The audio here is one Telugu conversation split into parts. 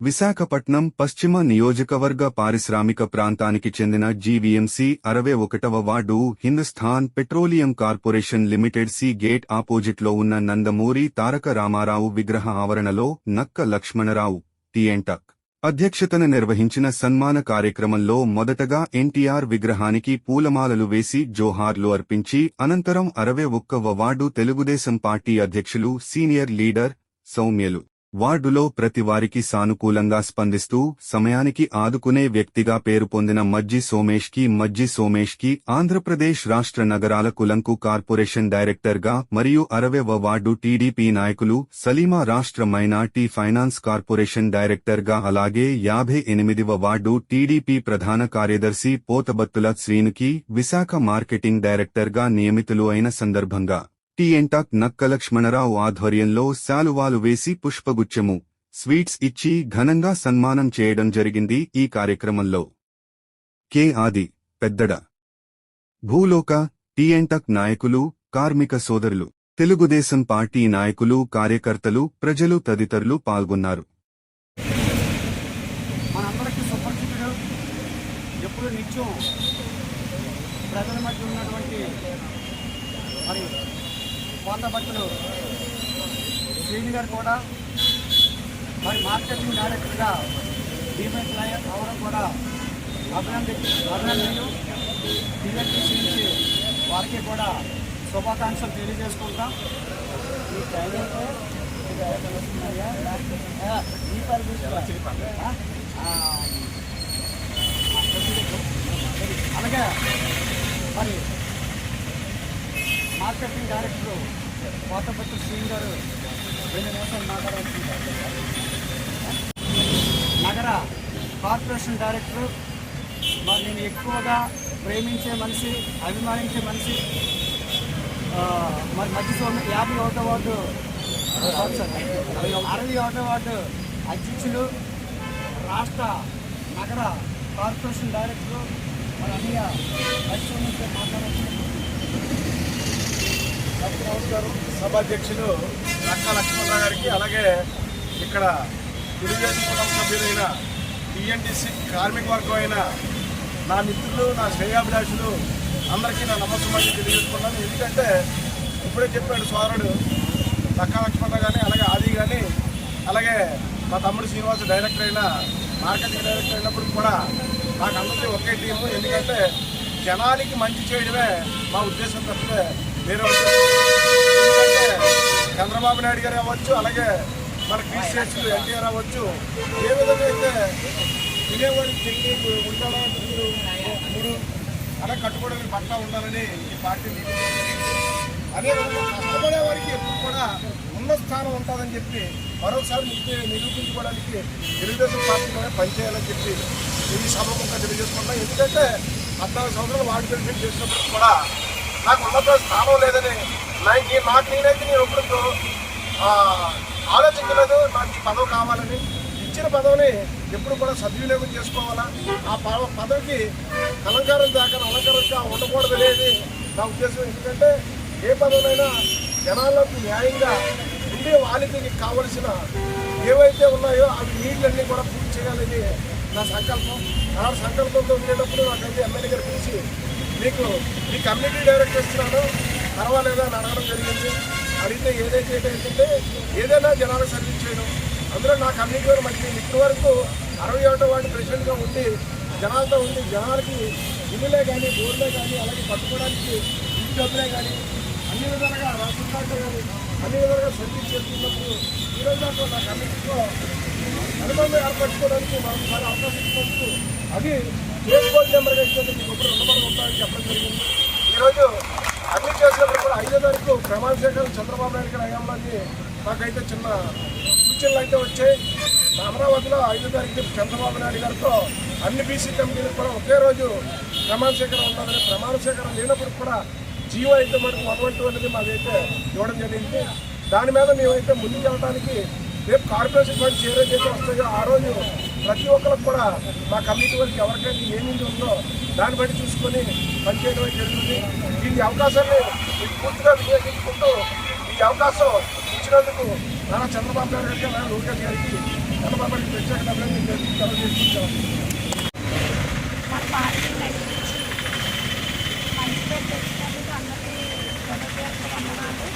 విశాఖపట్నం పశ్చిమ నియోజకవర్గ పారిశ్రామిక ప్రాంతానికి చెందిన జీవీఎంసీ అరవై ఒకటవ ward Hindustan petroleum corporation limited C gate ఆపోజిట్లో ఉన్న నందమూరి తారక రామారావు విగ్రహ ఆవరణలో నక్క లక్ష్మణరావు టిఎంటక్ అధ్యక్షతన నిర్వహించిన సన్మాన కార్యక్రమంలో మొదటగా ఎన్టీఆర్ విగ్రహానికి పూలమాలలు వేసి జోహార్లు అర్పించి అనంతరం అరవై ఒక్కవ వార్డు తెలుగుదేశం పార్టీ అధ్యక్షులు సీనియర్ లీడర్ సౌమ్యలు వార్డులో ప్రతివారికి సానుకూలంగా స్పందిస్తూ సమయానికి ఆదుకునే వ్యక్తిగా పేరు పొందిన మజ్జి సోమేష్కి మజ్జి సోమేష్కి ఆంధ్రప్రదేశ్ రాష్ట్ర నగరాల కులంకు కార్పొరేషన్ డైరెక్టర్గా మరియు అరవేవ వార్డు టీడీపీ నాయకులు సలీమా రాష్ట్ర మైనార్టీ ఫైనాన్స్ కార్పొరేషన్ డైరెక్టర్గా అలాగే యాభై ఎనిమిదివ వార్డు టీడీపీ ప్రధాన కార్యదర్శి పోతబత్తుల శ్రీనుకి విశాఖ మార్కెటింగ్ డైరెక్టర్గా నియమితులు అయిన సందర్భంగా. టీఎంటాక్ నక్కలక్ష్మణరావు ఆధ్వర్యంలో శాలువాలు వేసి పుష్పగుచ్చము స్వీట్స్ ఇచ్చి ఘనంగా సన్మానం చేయడం జరిగింది ఈ కార్యక్రమంలో. కె. ఆది పెద్దడ. భూలోక టీఎంటక్ నాయకులు కార్మిక సోదరులు తెలుగుదేశం పార్టీ నాయకులు కార్యకర్తలు ప్రజలు తదితరులు పాల్గొన్నారు. ఎప్పుడు నిత్యం ప్రజల మధ్య ఉన్నటువంటి కోత భక్తులు. శ్రీని గారు కూడా మరి మార్కెటింగ్ డైరెక్టర్గా డిమెట్ అవడం కూడా అభినంది అభినందనలు టీఎన్టీసీ నుంచి వారికి కూడా శుభాకాంక్షలు తెలియజేసుకుంటాం ఈ ట్రైనింగ్ అలాగే మరి మార్కెటింగ్ డైరెక్టర్ కోతపత్రి శ్రీని గారు రెండు నిమిషాలు మాట్లాడాల్సింది. నగర కార్పొరేషన్ డైరెక్టర్ మరి నేను ఎక్కువగా ప్రేమించే మనిషి అభిమానించే మనిషి మరి మధ్య సోమ యాభై ఒకటో వార్డు అరవై ఒకటో వార్డు అధ్యక్షులు రాష్ట్ర నగర కార్పొరేషన్ డైరెక్టర్ మరి అన్నయ్య మధ్య సోమతో మాట్లాడాల్సింది. నమస్కారం. సభాధ్యక్షులు నక్కా లక్ష్మణరావు గారికి అలాగే ఇక్కడ తెలుగుదేశం కుటుంబ సభ్యులైన టీఎన్టీసీ కార్మిక వర్గం అయిన నా మిత్రులు నా శ్రేయాభిలాషులు అందరికీ నా నమస్కారం తెలియజేసుకున్నాను ఎందుకంటే ఇప్పుడే చెప్పాడు సోదరుడు నక్కా లక్ష్మణరావు కానీ అలాగే ఆది కానీ అలాగే మా తమ్ముడు శ్రీనివాస్ డైరెక్టర్ అయిన మార్కెటింగ్ డైరెక్టర్ అయినప్పుడు కూడా నాకు అందరికీ ఒకే టీము. ఎందుకంటే జనానికి మంచి చేయడమే మా ఉద్దేశం తప్పితే చంద్రబాబు నాయుడు గారు అవ్వచ్చు అలాగే మన క్రిస్టియన్స్లు ఎన్టీఆర్ అవ్వచ్చు ఏ విధంగా అయితే వినేవాడికి తిరిగి ఉండాలా మూడు అలా కట్టుకోవడానికి పట్టా ఉండాలని ఈ పార్టీ అదేవిధంగా కష్టపడే వారికి ఎప్పుడు కూడా ఉన్న స్థానం ఉంటుందని చెప్పి మరోసారి నిరూపించుకోవడానికి తెలుగుదేశం పార్టీలోనే పనిచేయాలని చెప్పి ఈ సభముఖంగా తెలియజేసుకుంటాం ఎందుకంటే పద్నాలుగు సంవత్సరాలు వాడి ప్రెసిడెంట్ చేసినప్పుడు కూడా నాకు ఉన్నత స్థానం లేదని నా- నాకు నేనైతే నేను ఎప్పుడు ఆలోచించలేదు. నాకు ఈ పదవి కావాలని. ఇచ్చిన పదవిని ఎప్పుడు కూడా సద్వినియోగం చేసుకోవాలా? ఆ పద- పదవికి అలంకారం దాకా అలంకారంగా ఉండకూడదు అనేది నా ఉద్దేశం. ఎందుకంటే ఏ పదవినైనా జనాలకు న్యాయంగా ఉండే వాళ్ళకి కావలసిన ఏవైతే ఉన్నాయో అవి నీళ్ళన్నీ కూడా పూర్తి చేయాలని నా సంకల్పం. ఆ సంకల్పంతో ఉండేటప్పుడు నాకైతే ఎమ్మెల్యే గారు పిలిచి మీకు ఈ కమ్యూనిటీ డైరెక్టర్ ఇస్తున్నాను పర్వాలేదా అని అడగడం జరిగింది. అడిగితే ఏదైతే ఏంటంటే ఏదైనా జనాలకు సర్వీస్ చేయడం. అందులో నా కమ్యూనిటీ వారు మనకి ఇప్పటి వరకు అరవై ఒకటో వాటి ప్రెసిడెంట్గా ఉండి జనాలతో ఉండి జనాలకి ఇల్లులే కానీ బోర్లే కానీ అలాగే పట్టుకోవడానికి ఇంటి డబ్బులే కానీ అన్ని విధాలుగా రాష్ట్రాల్లో కానీ అన్ని విధాలుగా సర్వీస్ చేస్తున్నప్పుడు ఈరోజు నాకు నా కమ్యూనిటీలో అనుబంధం ఏర్పరచుకోవడానికి మనం చాలా అవకాశం ఇచ్చినందుకు అది ఏ నెంబర్ నెంబర్గా ఇచ్చినందుకు మీకు ఒకటి రుణపడి ఉంటాయని చెప్పడం జరిగింది. ఈరోజు అన్ని చేసినప్పుడు కూడా ఐదో తారీఖు ప్రమాణ చంద్రబాబు నాయుడు గారి హయాంలోని నాకైతే చిన్న సూచనలు అయితే వచ్చాయి. అమరావతిలో ఐదో తారీఖు చంద్రబాబు నాయుడు గారితో అన్ని బీసీ కమిటీలకు కూడా ఒకే రోజు ప్రమాణ ఉన్నదని ప్రమాణ లేనప్పుడు కూడా జీవో అయితే మనకు వన్ అనేది మాదైతే ఇవ్వడం జరిగింది. దాని మీద మేమైతే ముందుకు వెళ్ళడానికి రేపు కార్పొరేషన్ ఫండ్స్ ఏ రోజు అయితే వస్తాయో ఆ రోజు ప్రతి ఒక్కరికి కూడా మా కమిటీ వారికి ఎవరికైతే ఏమేమి ఉందో దాన్ని బట్టి చూసుకొని పనిచేయడం జరుగుతుంది. దీనికి అవకాశాన్ని మీకు పూర్తిగా వినియోగించుకుంటూ ఈ అవకాశం ఇచ్చినందుకు నారా చంద్రబాబు నాయుడు గారికి నారా లోకేష్ గారికి చంద్రబాబు గారికి ప్రత్యేక సెలవు తెలియజేసుకుంటాం మన పార్టీ నడిపించి మంచి పేరు తెచ్చినందుకు అందరికీ హృదయపూర్వక వందనాలు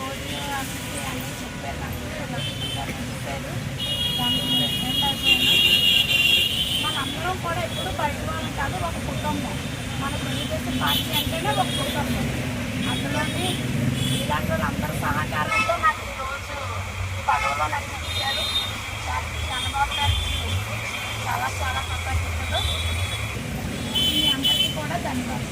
రోజు అందరికీ అన్నీ చెప్పారు నాకు లక్ష్మీగారు చెప్పారు దానికి రెండైపోయాను మనందరం కూడా ఎప్పుడు బయట వాళ్ళం కాదు ఒక కుటుంబం మన తెలుగుదేశం పార్టీ అంటేనే ఒక కుటుంబం. అందులోని ఇలాంటి వాళ్ళందరి సహకారంతో నాకు ఈరోజు పదవులో పదవిలో నడిపించారు దానికి చంద్రబాబు గారికి చాలా చాలా కృతజ్ఞతలు మీ అందరికీ కూడా ధన్యవాదాలు.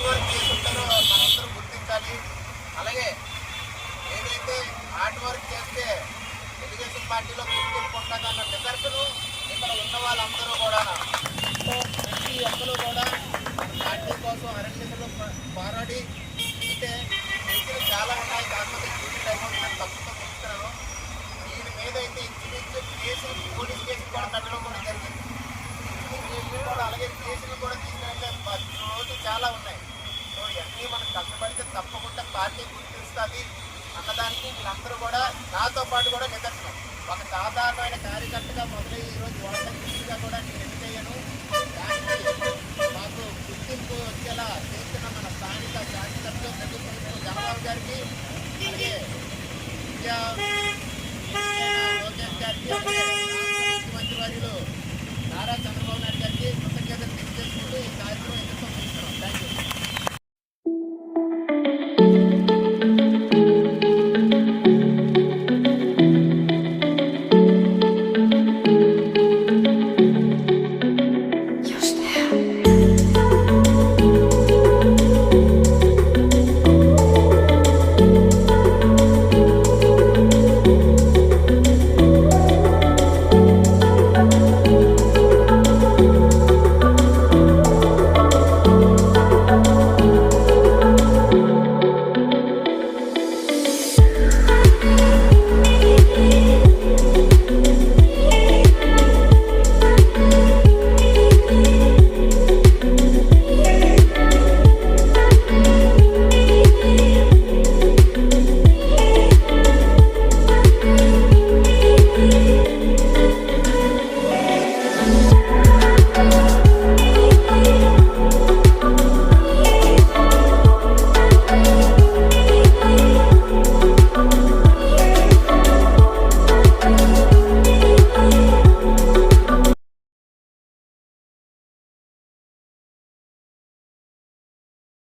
వర్క్ చేస్తుంటారో మనందరూ గుర్తించాలి అలాగే ఏదైతే హార్డ్ వర్క్ చేస్తే తెలుగుదేశం పార్టీలో గుర్తింపు ఉంటుందన్న నిదర్శనం ఇక్కడ ఉన్న వాళ్ళందరూ కూడా ప్రతి ఒక్కరు కూడా పార్టీ కోసం అరణ్యతలో పోరాడి అంటే కేసులు చాలా ఉన్నాయి కాకపోతే కేసులు అయిపోతుందని తప్పుతో చూస్తున్నాను దీని మీద అయితే ఇంచుమించు కేసులు పోలీస్ కేసులు కూడా పెట్టడం కూడా జరిగింది కేసులు కూడా అలాగే కేసులు కూడా తీసుకుంటే రోజు చాలా ఉన్నాయి సో ఇవన్నీ మనం కష్టపడితే తప్పకుండా పార్టీ గుర్తిస్తుంది అన్నదానికి వీళ్ళందరూ కూడా నాతో పాటు కూడా నిదర్శనం ఒక సాధారణమైన కార్యకర్తగా మొదలై ఈరోజు వాళ్ళ కూడా నేను ఎన్ని చేయను. మాకు గుర్తింపు వచ్చేలా చేస్తున్న మన స్థానిక శాసనసభ్యులు ప్రభుత్వం జగన్బాబు గారికి అలాగే విద్యా గారికి అలాగే